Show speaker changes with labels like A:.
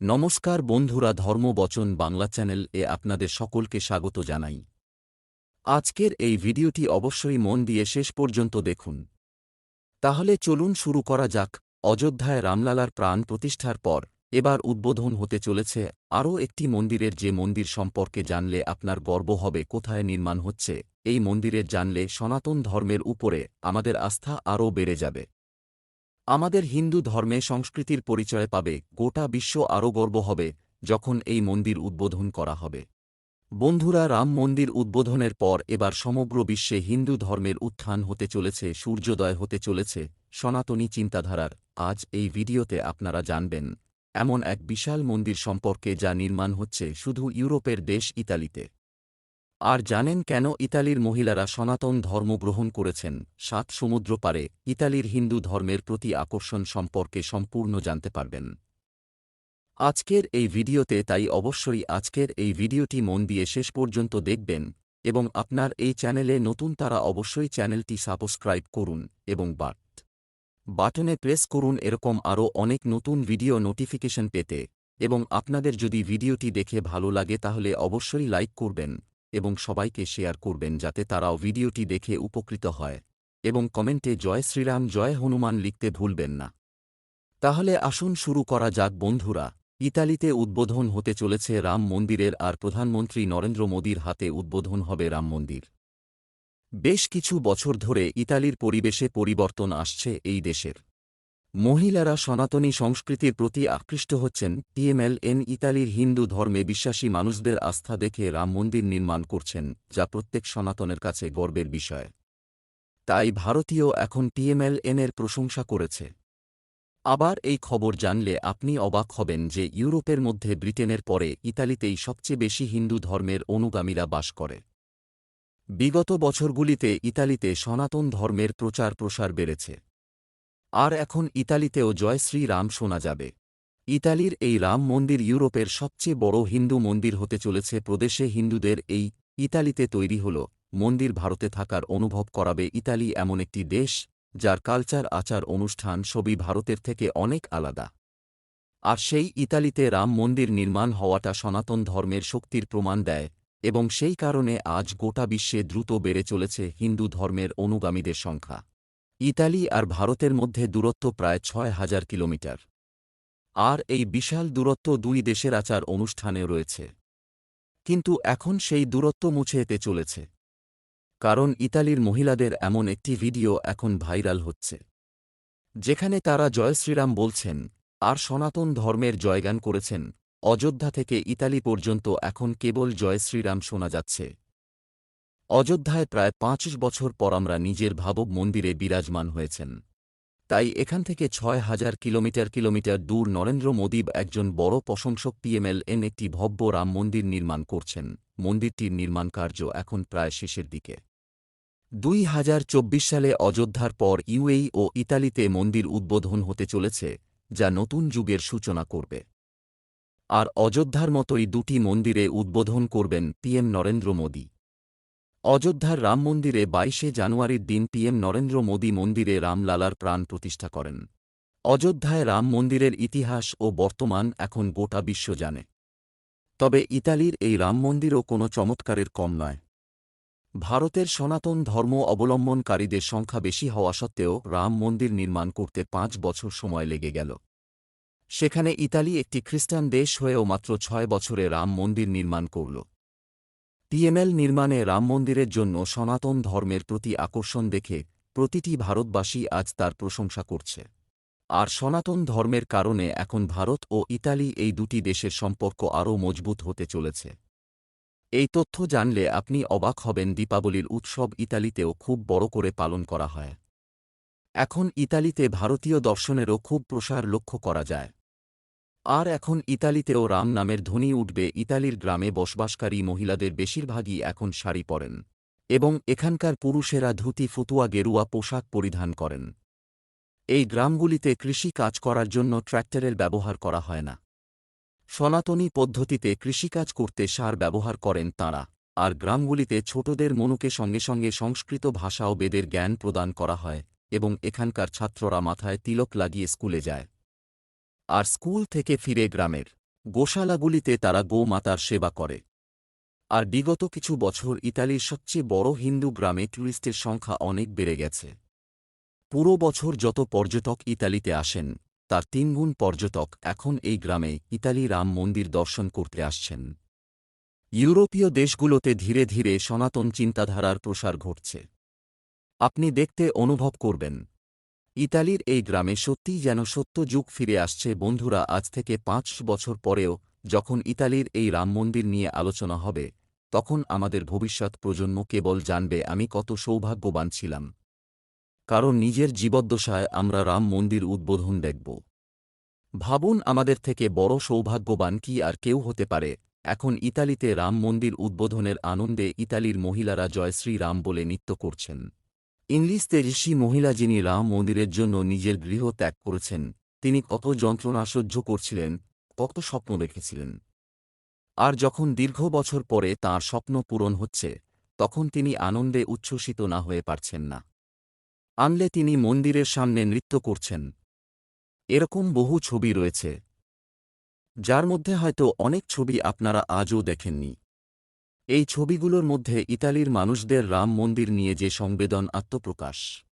A: নমস্কার বন্ধুরা ধর্মবচন বাংলা চ্যানেল এ আপনাদের সকলকে স্বাগত জানাই। আজকের এই ভিডিওটি অবশ্যই মন দিয়ে শেষ পর্যন্ত দেখুন। তাহলে চলুন শুরু করা যাক, অযোধ্যায় রামলালার প্রাণ প্রতিষ্ঠার পর। এবার উদ্বোধন হতে চলেছে আরও একটি মন্দিরের যে মন্দির সম্পর্কে জানলে আপনার গর্ব হবে, কোথায় নির্মাণ হচ্ছে, এই মন্দিরের জানলে সনাতন ধর্মের উপরে আমাদের আস্থা আরও বেড়ে যাবে। আমাদের হিন্দু ধর্মে সংস্কৃতির পরিচয় পাবে, গোটা বিশ্ব আরও গর্ব হবে, যখন এই মন্দির উদ্বোধন করা হবে। বন্ধুরা, রাম মন্দির উদ্বোধনের পর এবার সমগ্র বিশ্বে হিন্দু ধর্মের উত্থান হতে চলেছে, সূর্যোদয় হতে চলেছে, সনাতনী চিন্তাধারার। আজ এই ভিডিওতে আপনারা জানবেন, এমন এক বিশাল মন্দির সম্পর্কে যা নির্মাণ হচ্ছে শুধু ইউরোপের দেশ ইতালিতে। আর জানেন কেন ইতালির মহিলারা সনাতন ধর্ম গ্রহণ করেছেন? সাত সমুদ্র পারে ইতালির হিন্দু ধর্মের প্রতি আকর্ষণ সম্পর্কে সম্পূর্ণ জানতে পারবেন। আজকের এই ভিডিওতে তাই অবশ্যই আজকের এই ভিডিওটি মন দিয়ে শেষ পর্যন্ত দেখবেন এবং আপনার এই চ্যানেলে নতুন তারা অবশ্যই চ্যানেলটি সাবস্ক্রাইব করুন এবং বাট বাটনে প্রেস করুন এরকম আরও অনেক নতুন ভিডিও নোটিফিকেশন পেতে। এবং আপনাদের যদি ভিডিওটি দেখে ভালো লাগে তাহলে অবশ্যই লাইক করবেন। এবং সবাইকে শেয়ার করবেন যাতে তারাও ভিডিওটি দেখে উপকৃত হয় এবং কমেন্টে জয় শ্রীরাম, জয় হনুমান লিখতে ভুলবেন না। তাহলে আসুন শুরু করা যাক বন্ধুরা। ইতালিতে উদ্বোধন হতে চলেছে রাম মন্দিরের আর প্রধানমন্ত্রী নরেন্দ্র মোদীর হাতে উদ্বোধন হবে রাম মন্দির। বেশ কিছু বছর ধরে ইতালির পরিবেশে পরিবর্তন আসছে এই দেশের। মহিলারা সনাতনী সংস্কৃতির প্রতি আকৃষ্ট হচ্ছেন। টিএমএলএন ইতালির হিন্দু ধর্মে বিশ্বাসী মানুষদের আস্থা দেখে রাম মন্দির নির্মাণ করছেন, যা প্রত্যেক সনাতনের কাছে গর্বের বিষয়। তাই ভারতীয় এখন টিএমএলএনের প্রশংসা করেছে। আবার এই খবর জানলে আপনি অবাক হবেন যে ইউরোপের মধ্যে ব্রিটেনের পরে ইতালিতেই সবচেয়ে বেশি হিন্দু ধর্মের অনুগামীরা বাস করে। বিগত বছরগুলিতে ইতালিতে সনাতন ধর্মের প্রচার প্রসার বেড়েছে। আর এখন ইতালিতেও জয় শ্রী রাম শোনা যাবে। ইতালির এই রাম মন্দির ইউরোপের সবচেয়ে বড় হিন্দু মন্দির হতে চলেছে প্রদেশে হিন্দুদের এই ইতালিতে তৈরি হল। মন্দির ভারতে থাকার অনুভব করাবে ইতালি এমন একটি দেশ, যার কালচার, আচার, অনুষ্ঠান সবই ভারতের থেকে অনেক আলাদা। আর সেই ইতালিতে রাম মন্দির নির্মাণ হওয়াটা সনাতন ধর্মের শক্তির প্রমাণ দেয় এবং সেই কারণে আজ গোটা বিশ্বে দ্রুত বেড়ে চলেছে হিন্দু ধর্মের অনুগামীদের সংখ্যা। ইতালি আর ভারতের মধ্যে দূরত্ব প্রায় ছয় হাজার কিলোমিটার। আর এই বিশাল দূরত্ব দুই দেশের আচার অনুষ্ঠানে রয়েছে। কিন্তু এখন সেই দূরত্ব মুছে এতে চলেছে। কারণ ইতালির মহিলাদের এমন একটি ভিডিও এখন ভাইরাল হচ্ছে। যেখানে তারা জয় শ্রীরাম বলছেন, আর সনাতন ধর্মের জয়গান করেছেন, অযোধ্যা থেকে ইতালি পর্যন্ত এখন কেবল জয় শ্রীরাম শোনা যাচ্ছে। অযোধ্যায় প্রায় পাঁচ বছর পর আমরা নিজের ভাবক মন্দিরে বিরাজমান হয়েছেন। তাই এখান থেকে ছয় হাজার কিলোমিটার কিলোমিটার দূর নরেন্দ্র মোদী একজন বড় প্রশংসক পিএমএলএন একটি ভব্য রাম মন্দির নির্মাণ করছেন। মন্দিরটির নির্মাণ কার্য এখন প্রায় শেষের দিকে। দুই হাজার চব্বিশ সালে অযোধ্যার পর ইউএই ও ইতালিতে মন্দির উদ্বোধন হতে চলেছে, যা নতুন যুগের সূচনা করবে। আর অযোধ্যার মতোই দুটি মন্দিরে উদ্বোধন করবেন পিএম নরেন্দ্র মোদী। অযোধ্যার রাম মন্দিরে বাইশে জানুয়ারির দিন পিএম নরেন্দ্র মোদী মন্দিরে রামলালার প্রাণ প্রতিষ্ঠা করেন। অযোধ্যায় রাম মন্দিরের ইতিহাস ও বর্তমান এখন গোটা বিশ্ব জানে। তবে ইতালির এই রাম মন্দিরও কোনো চমৎকারের কম নয়। ভারতের সনাতন ধর্ম অবলম্বনকারীদের সংখ্যা বেশি হওয়া সত্ত্বেও রাম মন্দির নির্মাণ করতে পাঁচ বছর সময় লেগে গেল। সেখানে ইতালি একটি খ্রিস্টান দেশ হয়েও মাত্র ছয় বছরে রাম মন্দির নির্মাণ করল। টিএমএল নির্মাণে রাম মন্দিরের জন্য সনাতন ধর্মের প্রতি আকর্ষণ দেখে প্রতিটি ভারতবাসী আজ তার প্রশংসা করছে। আর সনাতন ধর্মের কারণে এখন ভারত ও ইতালি এই দুটি দেশের সম্পর্ক আরও মজবুত হতে চলেছে। এই তথ্য জানলে আপনি অবাক হবেন দীপাবলির উৎসব ইতালিতেও খুব বড় করে পালন করা হয়। এখন ইতালিতে ভারতীয় দর্শনেরও খুব প্রসার লক্ষ্য করা যায়। আর এখন ইতালিতেও রাম নামের ধ্বনি উঠবে। ইতালির গ্রামে বসবাসকারী মহিলাদের বেশিরভাগই এখন শাড়ি পরেন এবং এখানকার পুরুষেরা ধুতি, ফুতুয়া, গেরুয়া পোশাক পরিধান করেন। এই গ্রামগুলিতে কৃষি কাজ করার জন্য ট্র্যাক্টরের ব্যবহার করা হয় না। সনাতনী পদ্ধতিতে কৃষিকাজ করতে সার ব্যবহার করেন তাঁরা আর গ্রামগুলিতে ছোটদের মনুকে সঙ্গে সঙ্গে সংস্কৃত ভাষা ও বেদের জ্ঞান প্রদান করা হয় এবং এখানকার ছাত্ররা মাথায় তিলক লাগিয়ে স্কুলে যায়। আর স্কুল থেকে ফিরে গ্রামের গোশালাগুলিতে তারা গোমাতার সেবা করে। আর বিগত কিছু বছর ইতালির সবচেয়ে বড় হিন্দু গ্রামে টুরিস্টের সংখ্যা অনেক বেড়ে গেছে। পুরো বছর যত পর্যটক ইতালিতে আসেন, তার তিনগুণ পর্যটক এখন এই গ্রামে ইতালি রাম মন্দির দর্শন করতে আসছেন। ইউরোপীয় দেশগুলোতে ধীরে ধীরে সনাতন চিন্তাধারার প্রসার ঘটছে। আপনি দেখতে অনুভব করবেন ইতালির এই গ্রামে সত্যিই যেন সত্য যুগ ফিরে আসছে, বন্ধুরা, আজ থেকে পাঁচ বছর পরেও যখন ইতালির এই রাম মন্দির নিয়ে আলোচনা হবে, তখন আমাদের ভবিষ্যৎ প্রজন্ম কেবল জানবে, আমি কত সৌভাগ্যবান ছিলাম। কারণ নিজের জীবদ্দশায় আমরা রাম মন্দির উদ্বোধন দেখব। ভাবুন, আমাদের থেকে বড় সৌভাগ্যবান কি আর কেউ হতে পারে। এখন ইতালিতে রাম মন্দির উদ্বোধনের আনন্দে ইতালির মহিলারা জয়শ্রী রাম বলে নৃত্য করছেন। ইংলিশ তেজস্বী মহিলা যিনি রাম মন্দিরের জন্য নিজের গৃহ ত্যাগ করেছেন, তিনি কত যন্ত্রণা সহ্য করছিলেন, কত স্বপ্ন দেখেছিলেন। আর যখন দীর্ঘ বছর পরে তাঁর স্বপ্ন পূরণ হচ্ছে, তখন তিনি আনন্দে উচ্ছ্বসিত না হয়ে পারছেন না। আনলে তিনি মন্দিরের সামনে নৃত্য করছেন। এরকম বহু ছবি রয়েছে। যার মধ্যে হয়তো অনেক ছবি আপনারা আজও দেখেননি। এই ছবিগুলোর মধ্যে ইতালির মানুষদের রাম মন্দির নিয়ে যে সংবেদন আত্মপ্রকাশ।